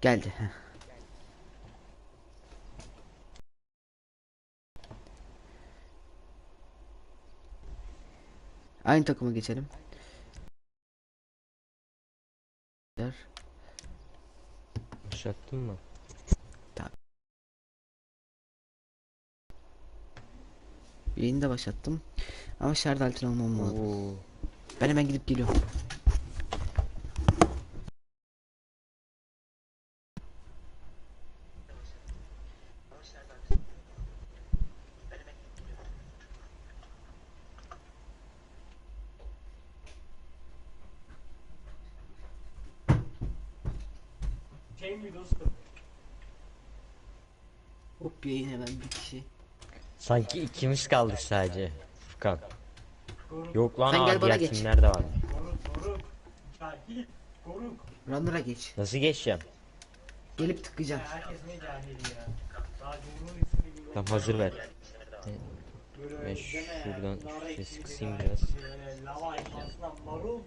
Geldi. heh. Aynı takıma geçelim. Başlattın mı? Yayını da başlattım. Ama şarj altına almam lazım. Ben hemen gidip geliyorum. Hop yayın hemen bir kişi. Sanki ikimiz kaldık sadece. Furkan. Yok lan Sen gel abi bana diğer geç. timler de var. Koruk koruk. Cahil. Koruk. Runner'a geç. Nasıl geçeceğim? Gelip tıklayacağım. Tamam hazır ver. Ben şuradan kısayım nar biraz. ekşisi, böyle Lava ekşisinden marul.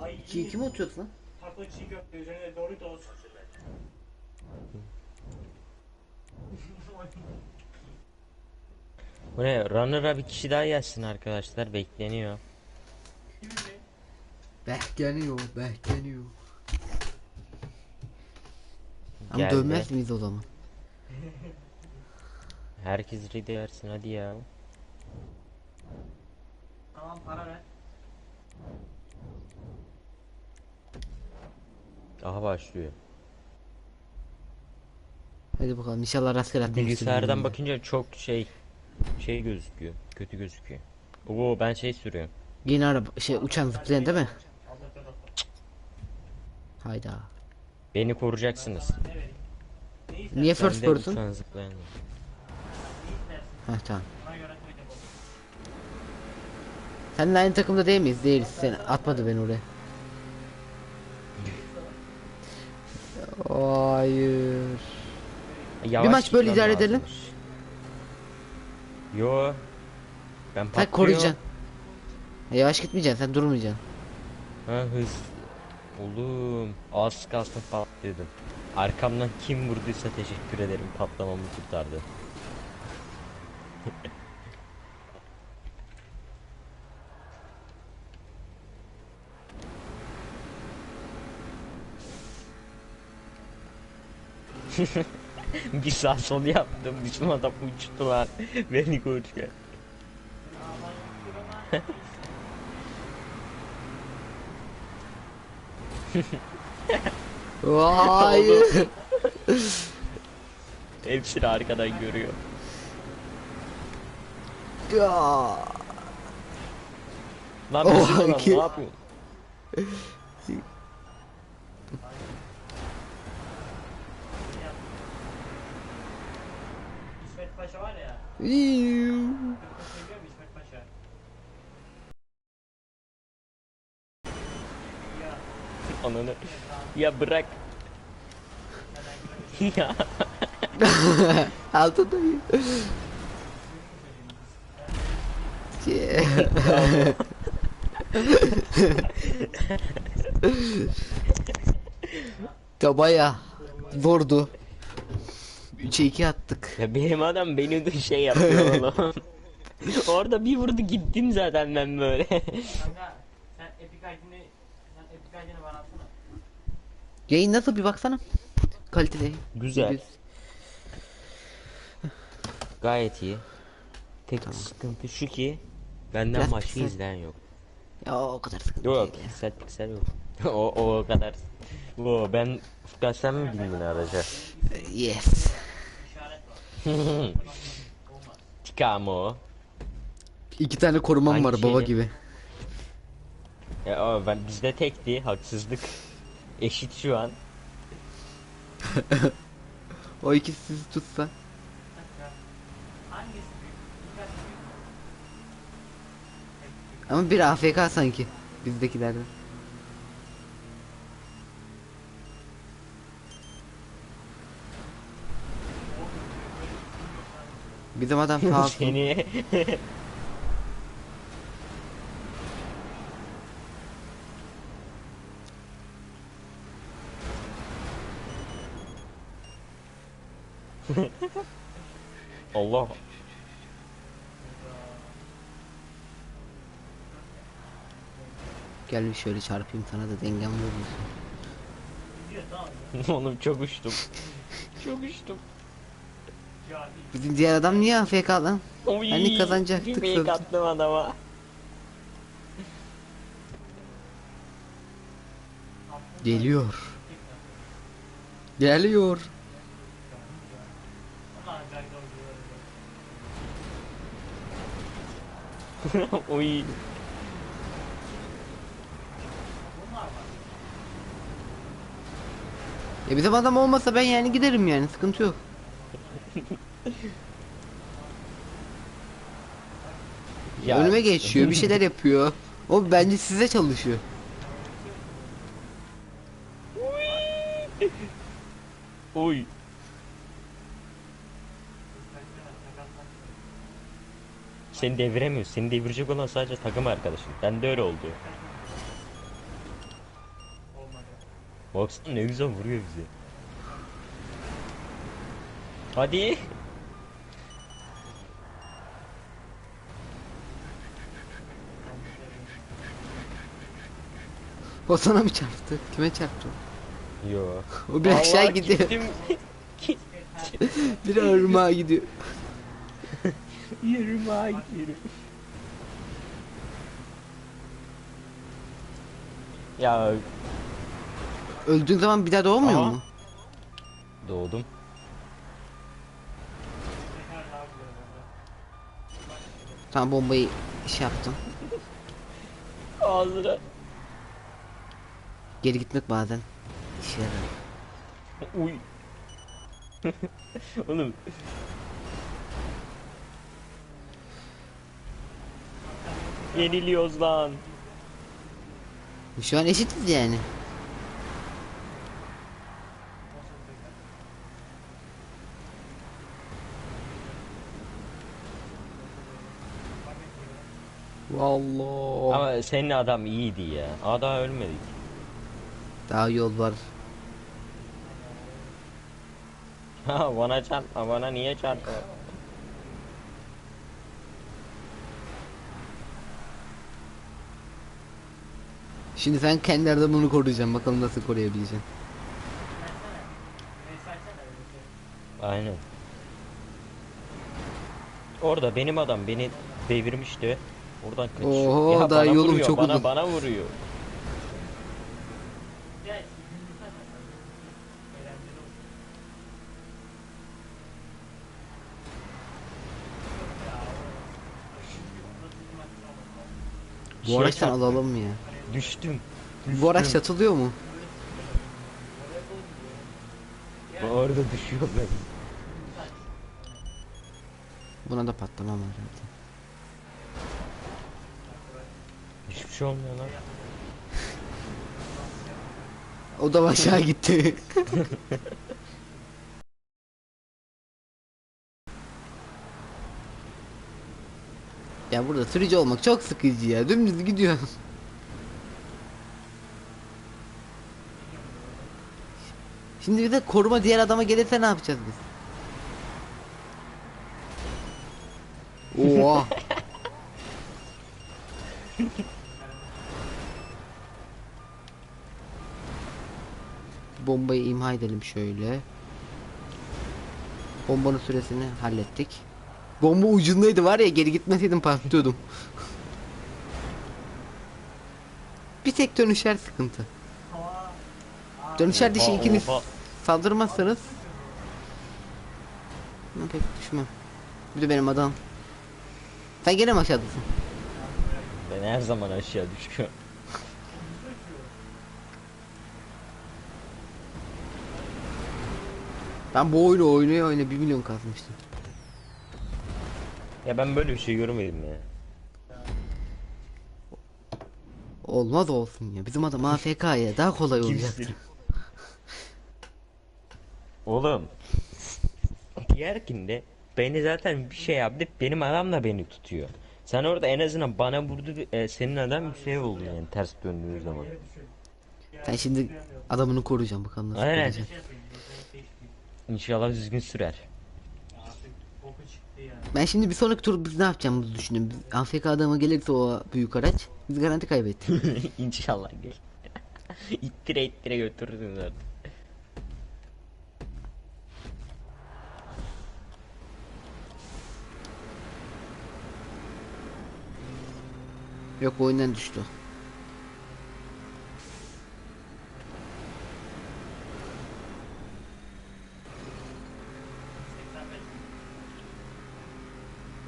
Ay. Ki kim atıyorsun lan? Taco çiğ köfte üzerine Doritos. Bu ne? Runner'a bir kişi daha gelsin arkadaşlar. Bekleniyor. Bekleniyor, bekleniyor. Ama Geldi. dövmez miyiz o zaman? Herkes ready versin hadi ya. Tamam para ver. Ah, Aha başlıyor. Hadi bakalım inşallah rastgele atmamıştır. Bilgisayardan bakınca çok şey şey gözüküyor. Kötü gözüküyor. Oo ben şey sürüyorum. Yeni araba şey uçan zıplayan değil mi? Hayda. Beni koruyacaksınız. Niye first person? Heh tamam. Seninle aynı takımda değil miyiz? Değiliz. Sen atmadı beni oraya. Hayır. Yavaş maç böyle idare edelim. lazımmış. Yo. Ben Sen patlıyorum. koruyacaksın. Ya Yavaş gitmeyeceksin. Sen durmayacaksın. Ha hız. Oğlum az kalsın patlıyordum. Arkamdan kim vurduysa teşekkür ederim patlamamı kurtardı. bir sağ sol yaptım bizim adam uçtular beni korkuyor. Hayır. Hepsini arkadan görüyor. Ya. Lan bizim adam ne yapıyor? İsmet Paşa var ya. İyiii. Seviyor mu İsmet Paşa? Ya. Ananı. Ya bırak. ya. Altındayım. Tabaya zordu. 3'e 2 attık. Ya benim adam beni de şey yapıyor oğlum. Orada bir vurdu gittim zaten ben böyle. Kanka sen Epic ID'ni sen Epic ID'ni bana atsana. Yayın nasıl bir baksana. Kaliteli. Güzel. Gayet iyi. Tek sıkıntı şu ki benden Biraz başka piksel. izleyen yok. Ya o kadar sıkıntı Yok değil. ya. piksel piksel yok. o, o kadar. O ben Furkan sen mi bindin araca? Yes. Tikamo. İki tane korumam Hangi var baba gibi. Ya o, ben bizde tekti haksızlık. Eşit şu an. O ikisi sizi tutsa. Ama bir AFK sanki. Bizdekilerden. Bizim adam sağ olsun. Seni Allah. Gel bir şöyle çarpayım sana da dengem bozulsun. Oğlum çok uçtum. çok uçtum. Bizim diğer adam niye AFK lan? Oy, Hani kazanacaktık Bir attım adama. Geliyor. Geliyor. Oy. Ya bizim adam olmasa ben yani giderim yani sıkıntı yok. Ya. Önüme geçiyor bir şeyler yapıyor. O bence size çalışıyor. Oy. Seni deviremiyor. Seni devirecek olan sadece takım arkadaşın. Ben de öyle oldu. Baksana ne güzel vuruyor bizi. Hadi. O sana mı çarptı? Kime çarptı? Yo. O bir aşağı Vallahi gidiyor. gittim. Bir ırmağa gidiyor. Yürüme gidiyorum. Ya Öldüğün zaman bir daha doğmuyor Aha. mu? doğdum. Tekrar daha güzel oldu. Tamam bombayı iş yaptım. Ağzına. Geri gitmek bazen işe yarar. Uy. Oğlum. Yeniliyoruz lan. Şu an eşitiz yani. Vallahi. Ama senin adam iyiydi ya. Aa daha ölmedik. Daha yol var. Ha bana çarpma bana niye çarpma? Şimdi sen kendi adamını koruyacaksın. Bakalım nasıl koruyabileceksin. Aynen. Orada benim adam beni devirmişti. Oradan kaçıyor. Oho, daha bana yolum vuruyor, çok bana, uzun. Bana vuruyor. Ya. Ya. Bu araçtan çarptı. alalım ya. Düştüm. Bu araç satılıyor mu? Orada düşüyor ben. Buna da patlamam herhalde. Hiçbir şey olmuyor lan. O da aşağı gitti. ya burada sürücü olmak çok sıkıcı ya. Dümdüz gidiyor. Şimdi bir de koruma diğer adama gelirse ne yapacağız biz? Oha. Bombayı imha edelim şöyle. Bombanın süresini hallettik. Bomba ucundaydı var ya geri gitmeseydim patlıyordum. Bir tek dönüşler sıkıntı. Dönüşler dişi ikiniz saldırmazsanız ben pek düşmem. Bir de benim adam. Sen gene aşağıdasın? Ben her zaman aşağı düşüyorum. Ben bu oyunu oynaya oynaya 1 milyon kazmıştım. Ya ben böyle bir şey görmedim ya. Olmaz olsun ya. Bizim adam AFK ya. Daha kolay olacaktı. Oğlum. Diğerkinde beni zaten bir şey yaptı. Benim adam da beni tutuyor. Sen orada en azından bana vurdu. e, senin adam bir şey oldu yani ters döndüğü zaman. Sen şimdi adamını koruyacaksın bakalım nasıl Aynen. koruyacaksın. İnşallah düzgün sürer. Ben şimdi bir sonraki tur biz ne yapacağımızı düşünüyorum. Biz- AFK adama gelirse o büyük araç biz garanti kaybettik. İnşallah gel. ittire ittire götürürsün zaten. Yok oyundan düştü.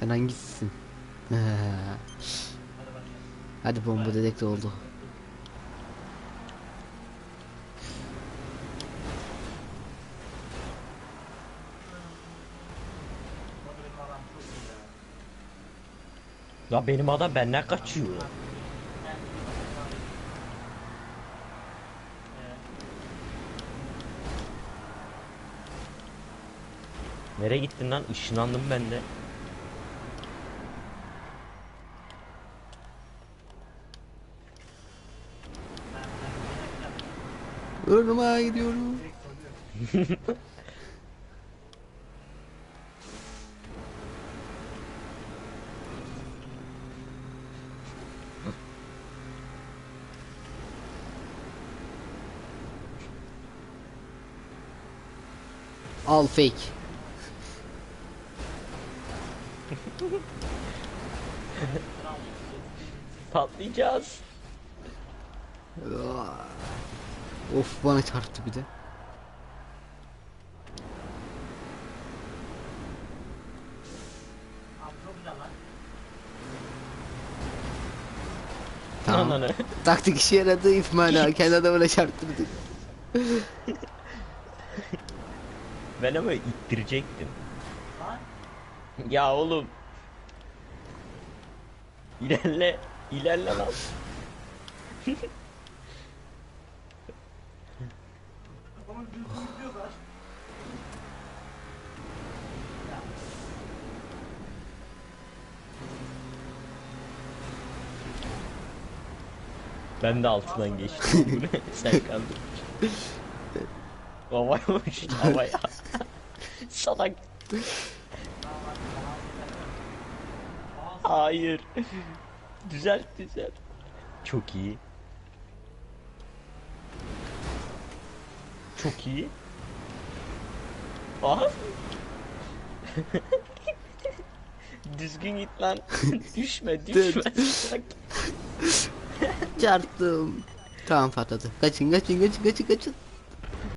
Sen hangisisin? Hadi bomba dedekte oldu. Ya benim adam benden kaçıyor. Nereye gittin lan? Işınlandım ben de. Irmağa gidiyorum. Al fake. Patlayacağız. Of bana çarptı bir de. Tamam. Taktik işe yaradı İsmail abi kendi adamına çarptırdı. Ben ama ittirecektim. Ya oğlum. İlerle. İlerle lan. Ben de altından geçtim. Sen kaldın. Uçtu havaya. Salak. Hayır. Düzelt düzelt. Çok iyi. Çok iyi. Aha. Düzgün git lan. düşme düşme. Çarptım. Tamam patladı. Kaçın kaçın kaçın kaçın kaçın.